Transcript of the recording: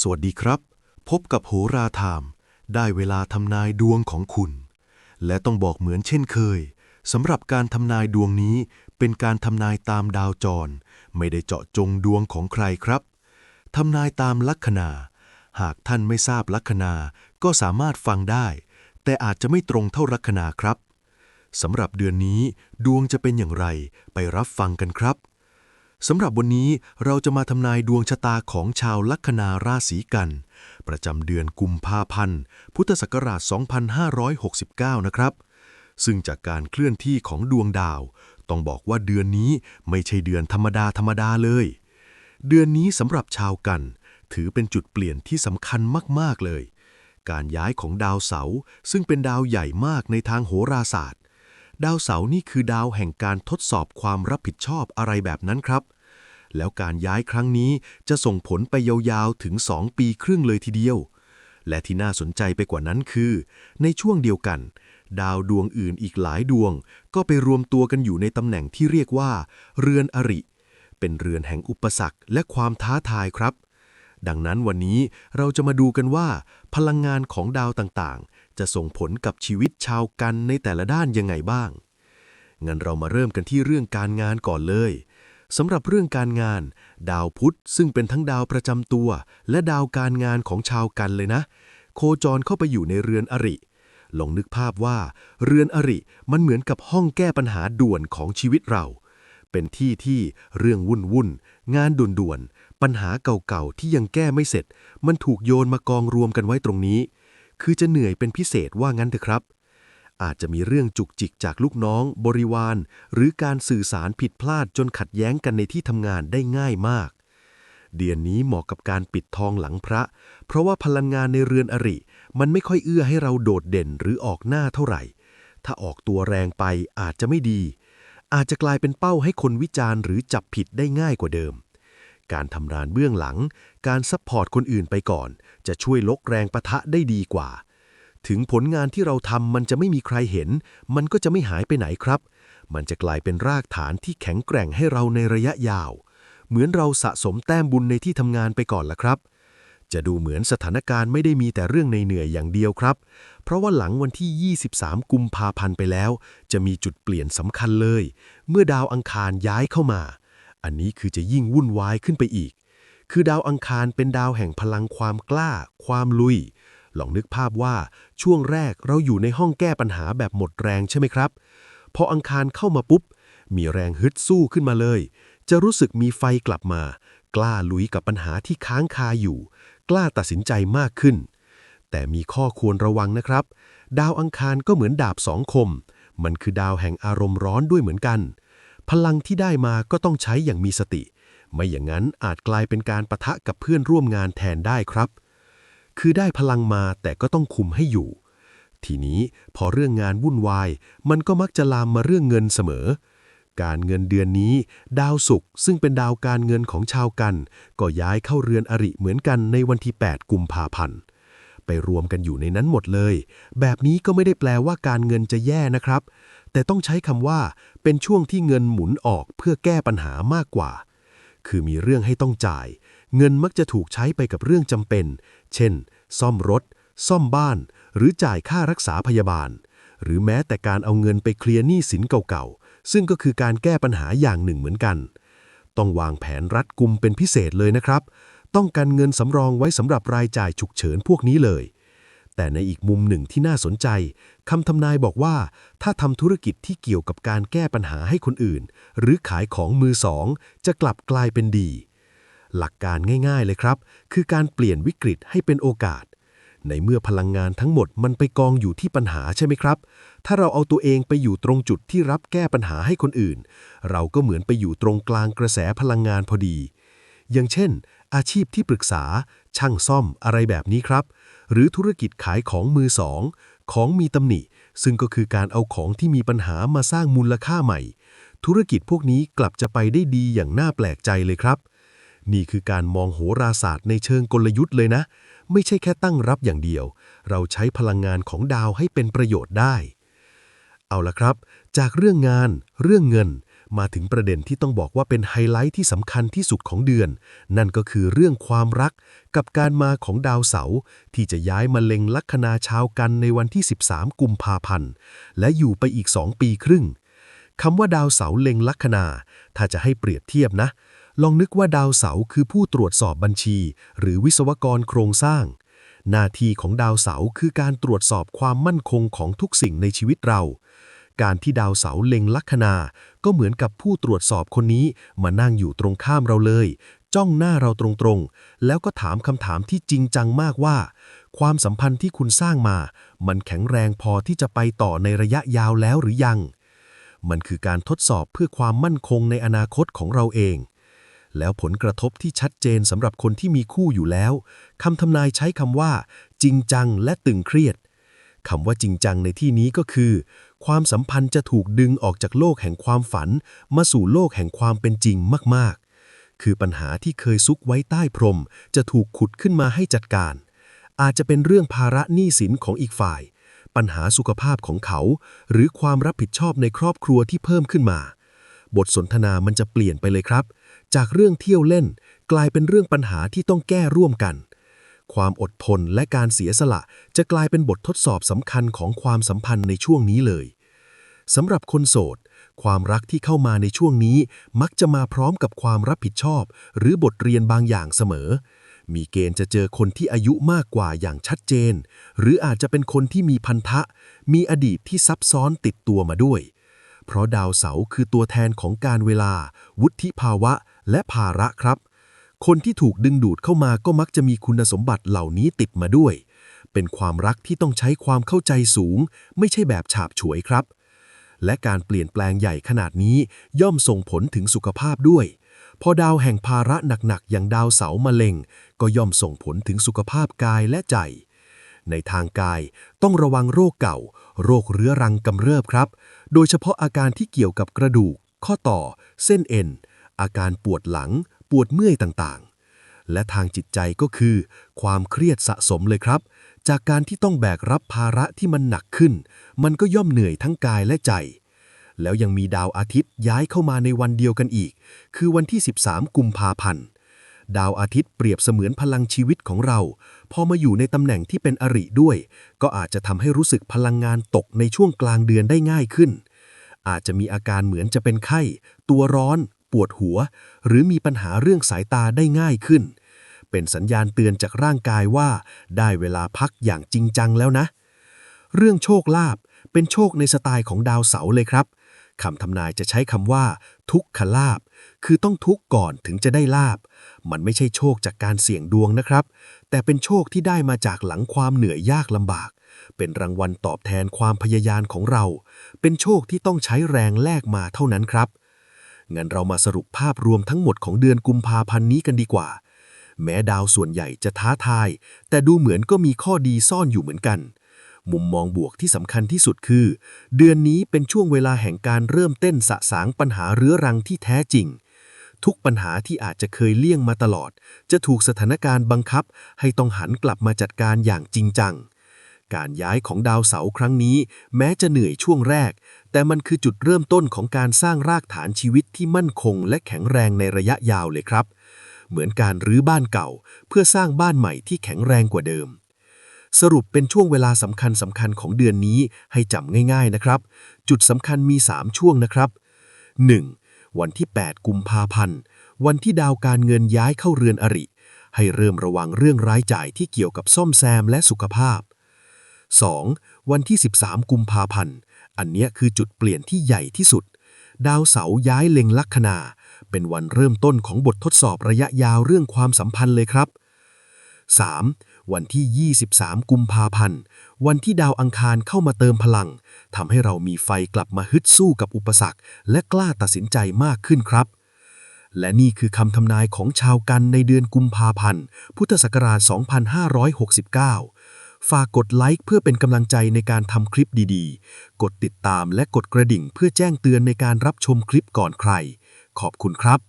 สวัสดีครับ พบกับโหราไทม์ได้เวลาทำนายดวงของคุณ และต้องบอกเหมือนเช่นเคยสำหรับการทำนายดวงนี้เป็นการทำนายตามดาวจร ไม่ได้เจาะจงดวงของใครครับทำนายตามลัคนา หากท่านไม่ทราบลัคนาก็สามารถฟังได้ แต่อาจจะไม่ตรงเท่าลัคนาครับสำหรับเดือนนี้ดวงจะเป็นอย่างไรไปรับฟังกันครับ สำหรับวันนี้เราจะมาทำนายดวงชะตาของชาวลัคนาราศีกัน ประจำเดือนกุมภาพันธ์ พุทธศักราช 2569 นะครับ ซึ่งจากการเคลื่อนที่ของดวงดาว ต้องบอกว่าเดือนนี้ไม่ใช่เดือนธรรมดาธรรมดาเลย เดือนนี้สำหรับชาวกัน ถือเป็นจุดเปลี่ยนที่สำคัญมาก ๆ เลย การย้ายของดาวเสาร์ซึ่งเป็นดาวใหญ่มากในทางโหราศาสตร์ ดาวเสาร์นี่คือดาวแห่งการทดสอบความรับผิดชอบอะไรแบบนั้นครับ แล้วการย้ายครั้งนี้จะส่งผลไปยาวๆถึง 2 ปีครึ่งเลยทีเดียว และที่น่าสนใจไปกว่านั้นคือ ในช่วงเดียวกัน ดาวดวงอื่นอีกหลายดวง ก็ไปรวมตัวกันอยู่ในตำแหน่งที่เรียกว่า เรือนอริ เป็นเรือนแห่งอุปสรรคและความท้าทายครับ ดังนั้นวันนี้เราจะมาดูกันว่า พลังงานของดาวต่างๆ จะส่งผลกับชีวิตชาวกันในแต่ละด้านยังไงบ้าง งั้นเรามาเริ่มกันที่เรื่องการงานก่อนเลยสำหรับเรื่องการงาน ดาวพุธซึ่งเป็นทั้งดาวประจำตัว และดาวการงานของชาวกันเลยนะ โคจรเข้าไปอยู่ในเรือนอริลองนึกภาพว่า เรือนอริมันเหมือนกับห้องแก้ปัญหาด่วนของชีวิตเรา เป็นที่ที่เรื่องวุ่นวุ่นงานด่วนๆปัญหาเก่าๆที่ยังแก้ไม่เสร็จ มันถูกโยนมากองรวมกันไว้ตรงนี้ คือจะเหนื่อยเป็นพิเศษว่างั้นเถอะครับ อาจจะมีเรื่องจุกจิกจากลูกน้อง บริวาร หรือการสื่อสารผิดพลาดจนขัดแย้งกันในที่ทำงานได้ง่ายมาก เดือนนี้เหมาะกับการปิดทองหลังพระ เพราะว่าพลังงานในเรือนอริ มันไม่ค่อยเอื้อให้เราโดดเด่นหรือออกหน้าเท่าไหร่ ถ้าออกตัวแรงไปอาจจะไม่ดี อาจจะกลายเป็นเป้าให้คนวิจารณ์หรือจับผิดได้ง่ายกว่าเดิม การทำงานเบื้องหลัง การซัพพอร์ตคนอื่นไปก่อน จะช่วยลกแรงปะทะได้ดีกว่า ถึงผลงานที่เราทำมันจะไม่มีใครเห็น มันก็จะไม่หายไปไหนครับ มันจะกลายเป็นรากฐานที่แข็งแกร่งให้เราในระยะยาว เหมือนเราสะสมแต้มบุญในที่ทำงานไปก่อนละครับจะดูเหมือนสถานการณ์ไม่ได้มีแต่เรื่องในเหนื่อยอย่างเดียวครับ เพราะว่าหลังวันที่ 23 กุมภาพันธ์ไปแล้ว จะมีจุดเปลี่ยนสำคัญเลย เมื่อดาวอังคารย้ายเข้ามา อันนี้คือจะยิ่งวุ่นวายขึ้นไปอีก คือดาวอังคารเป็นดาวแห่งพลังความกล้า ความลุย ลองนึกภาพว่าช่วงแรกเราอยู่ในห้องแก้ปัญหาแบบหมดแรงใช่ไหมครับ พออังคารเข้ามาปุ๊บ มีแรงฮึดสู้ขึ้นมาเลย จะรู้สึกมีไฟกลับมา กล้าลุยกับปัญหาที่ค้างคาอยู่ กล้าตัดสินใจมากขึ้น แต่มีข้อควรระวังนะครับ ดาวอังคารก็เหมือนดาบสองคม มันคือดาวแห่งอารมณ์ร้อนด้วยเหมือนกัน พลังที่ได้มาก็ต้องใช้อย่างมีสติ ไม่อย่างนั้นอาจกลายเป็นการประทะกับเพื่อนร่วมงานแทนได้ครับ คือได้พลังมาแต่ก็ต้องคุมให้อยู่ ทีนี้พอเรื่องงานวุ่นวาย มันก็มักจะลามมาเรื่องเงินเสมอ การเงินเดือนนี้ ดาวศุกร์ซึ่งเป็นดาวการเงินของชาวกัน ก็ย้ายเข้าเรือนอริเหมือนกันในวันที่ 8 กุมภาพันธ์ไปรวมกันอยู่ในนั้นหมดเลย แบบนี้ก็ไม่ได้แปลว่าการเงินจะแย่นะครับ แต่ต้องใช้คำว่าเป็นช่วงที่เงินหมุนออกเพื่อแก้ปัญหามากกว่า คือมีเรื่องให้ต้องจ่าย เงินมักจะถูกใช้ไปกับเรื่องจำเป็น เช่น ซ่อมรถ ซ่อมบ้าน หรือจ่ายค่ารักษาพยาบาล หรือแม้แต่การเอาเงินไปเคลียร์หนี้สินเก่าๆ ซึ่งก็คือการแก้ปัญหาอย่างหนึ่งเหมือนกัน ต้องวางแผนรัดกุมเป็นพิเศษเลยนะครับ ต้องการเงินสำรองไว้สำหรับรายจ่ายฉุกเฉินพวกนี้เลย แต่ในอีกมุมหนึ่งที่น่าสนใจคำทำนายบอกว่า ถ้าทำธุรกิจที่เกี่ยวกับการแก้ปัญหาให้คนอื่น หรือขายของมือสองจะกลับกลายเป็นดี หลักการง่ายๆเลยครับ คือการเปลี่ยนวิกฤตให้เป็นโอกาส ในเมื่อพลังงานทั้งหมดมันไปกองอยู่ที่ปัญหาใช่ไหมครับ ถ้าเราเอาตัวเองไปอยู่ตรงจุดที่รับแก้ปัญหาให้คนอื่น เราก็เหมือนไปอยู่ตรงกลางกระแสพลังงานพอดี อย่างเช่น อาชีพที่ปรึกษาช่างซ่อมอะไรแบบนี้ครับ หรือธุรกิจขายของมือสอง ของมีตำหนิ ซึ่งก็คือการเอาของที่มีปัญหามาสร้างมูลค่าใหม่ ธุรกิจพวกนี้กลับจะไปได้ดีอย่างน่าแปลกใจเลยครับ นี่คือการมองโหราศาสตร์ในเชิงกลยุทธ์เลยนะ ไม่ใช่แค่ตั้งรับอย่างเดียว เราใช้พลังงานของดาวให้เป็นประโยชน์ได้ เอาละครับ จากเรื่องงาน เรื่องเงิน มาถึงประเด็นที่ต้องบอกว่าเป็นไฮไลท์ที่สำคัญที่สุดของเดือน นั่นก็คือเรื่องความรักกับการมาของดาวเสาร์ที่จะย้ายมาเล็งลัคนาชาวกันในวันที่ 13 กุมภาพันธ์ และอยู่ไปอีก 2 ปีครึ่งคำว่าดาวเสาร์เล็งลัคนา ถ้าจะให้เปรียบเทียบนะ ลองนึกว่าดาวเสาร์คือผู้ตรวจสอบบัญชี หรือวิศวกรโครงสร้าง หน้าที่ของดาวเสาร์คือการตรวจสอบความมั่นคงของทุกสิ่งในชีวิตเรา การที่ดาวเสาร์เล็งลัคนา ก็เหมือนกับผู้ตรวจสอบคนนี้มานั่งอยู่ตรงข้ามเราเลย จ้องหน้าเราตรงๆ แล้วก็ถามคำถามที่จริงจังมากว่า ความสัมพันธ์ที่คุณสร้างมา มันแข็งแรงพอที่จะไปต่อในระยะยาวแล้วหรือยัง มันคือการทดสอบเพื่อความมั่นคงในอนาคตของเราเองแล้วผลกระทบที่ชัดเจนสำหรับคนที่มีคู่อยู่แล้ว คำทำนายใช้คำว่า จริงจังและตึงเครียด คำว่าจริงจังในที่นี้ก็คือ ความสัมพันธ์จะถูกดึงออกจากโลกแห่งความฝัน มาสู่โลกแห่งความเป็นจริงมากๆ คือปัญหาที่เคยซุกไว้ใต้พรม จะถูกขุดขึ้นมาให้จัดการ อาจจะเป็นเรื่องภาระหนี้สินของอีกฝ่าย ปัญหาสุขภาพของเขา หรือความรับผิดชอบในครอบครัวที่เพิ่มขึ้นมา บทสนทนามันจะเปลี่ยนไปเลยครับ จากเรื่องเที่ยวเล่น กลายเป็นเรื่องปัญหาที่ต้องแก้ร่วมกัน ความอดทนและการเสียสละ จะกลายเป็นบททดสอบสำคัญของความสัมพันธ์ในช่วงนี้เลยสำหรับคนโสด ความรักที่เข้ามาในช่วงนี้ มักจะมาพร้อมกับความรับผิดชอบ หรือบทเรียนบางอย่างเสมอ มีเกณฑ์จะเจอคนที่อายุมากกว่าอย่างชัดเจน หรืออาจจะเป็นคนที่มีพันธะ มีอดีตที่ซับซ้อนติดตัวมาด้วย เพราะดาวเสาร์คือตัวแทนของการเวลา วุฒิภาวะ และภาระครับ คนที่ถูกดึงดูดเข้ามาก็มักจะมีคุณสมบัติเหล่านี้ติดมาด้วย เป็นความรักที่ต้องใช้ความเข้าใจสูง ไม่ใช่แบบฉาบฉวยครับ และการเปลี่ยนแปลงใหญ่ขนาดนี้ย่อมส่งผลถึงสุขภาพด้วย พอดาวแห่งภาระหนักๆ อย่างดาวเสามะเร็ง ก็ย่อมส่งผลถึงสุขภาพกายและใจ ในทางกายต้องระวังโรคเก่า โรคเรื้อรังกำเริบครับ โดยเฉพาะอาการที่เกี่ยวกับกระดูก ข้อต่อ เส้นเอ็นอาการปวดหลัง ปวดเมื่อยต่างๆ และทางจิตใจก็คือ ความเครียดสะสมเลยครับ จากการที่ต้องแบกรับภาระที่มันหนักขึ้น มันก็ย่อมเหนื่อยทั้งกายและใจ แล้วยังมีดาวอาทิตย์ย้ายเข้ามาในวันเดียวกันอีก คือวันที่ 13 กุมภาพันธ์ดาวอาทิตย์เปรียบเสมือนพลังชีวิตของเรา พอมาอยู่ในตำแหน่งที่เป็นอริด้วย ก็อาจจะทำให้รู้สึกพลังงานตกในช่วงกลางเดือนได้ง่ายขึ้น อาจจะมีอาการเหมือนจะเป็นไข้ ตัวร้อน ปวดหัว หรือมีปัญหาเรื่องสายตาได้ง่ายขึ้น เป็นสัญญาณเตือนจากร่างกายว่าได้เวลาพักอย่างจริงจังแล้วนะ เรื่องโชคลาภเป็นโชคในสไตล์ของดาวเสาร์เลยครับคำทำนายจะใช้คำว่า ทุกขลาภคือต้องทุกขก่อนถึงจะได้ลาบ มันไม่ใช่โชคจากการเสี่ยงดวงนะครับ แต่เป็นโชคที่ได้มาจากหลังความเหนื่อยยากลำบาก เป็นรางวัลตอบแทนความพยายามของเรา เป็นโชคที่ต้องใช้แรงแลกมาเท่านั้นครับ งั้นเรามาสรุปภาพรวมทั้งหมดของเดือนกุมภาพันธ์นี้กันดีกว่า แม้ดาวส่วนใหญ่จะท้าทาย แต่ดูเหมือนก็มีข้อดีซ่อนอยู่เหมือนกัน มุมมองบวกที่สำคัญที่สุดคือ เดือนนี้เป็นช่วงเวลาแห่งการเริ่มเต้นสะสางปัญหาเรื้อรังที่แท้จริง ทุกปัญหาที่อาจจะเคยเลี่ยงมาตลอด จะถูกสถานการณ์บังคับ ให้ต้องหันกลับมาจัดการอย่างจริงจัง การย้ายของดาวเสาร์ครั้งนี้ แม้จะเหนื่อยช่วงแรก แต่มันคือจุดเริ่มต้นของการสร้างรากฐานชีวิตที่มั่นคง และแข็งแรงในระยะยาวเลยครับ เหมือนการรื้อบ้านเก่า เพื่อสร้างบ้านใหม่ที่แข็งแรงกว่าเดิม สรุปเป็นช่วงเวลาสำคัญสำคัญของเดือนนี้ให้จำง่าย ๆนะครับ จุดสำคัญมี 3 ช่วงนะครับ 1. วันที่ 8 กุมภาพันธ์ วันที่ดาวการเงินย้ายเข้าเรือนอริให้เริ่มระวังเรื่องรายจ่ายที่เกี่ยวกับซ่อมแซมและสุขภาพ 2. วันที่ 13 กุมภาพันธ์ อันเนี้ยคือจุดเปลี่ยนที่ใหญ่ที่สุด ดาวเสาร์ย้ายเล็งลัคนา เป็นวันเริ่มต้นของบททดสอบระยะยาวเรื่องความสัมพันธ์เลยครับ 3. วันที่ 23 กุมภาพันธ์ วันที่ดาวอังคารเข้ามาเติมพลังทำให้เรามีไฟกลับมาฮึดสู้กับอุปสรรค และกล้าตัดสินใจมากขึ้นครับ และนี่คือคำทำนายของชาวกันในเดือนกุมภาพันธ์ พุทธศักราช 2569 ฝากกดไลค์เพื่อเป็นกำลังใจในการทำคลิปดีๆ กดติดตามและกดกระดิ่งเพื่อแจ้งเตือนในการรับชมคลิปก่อนใคร ขอบคุณครับ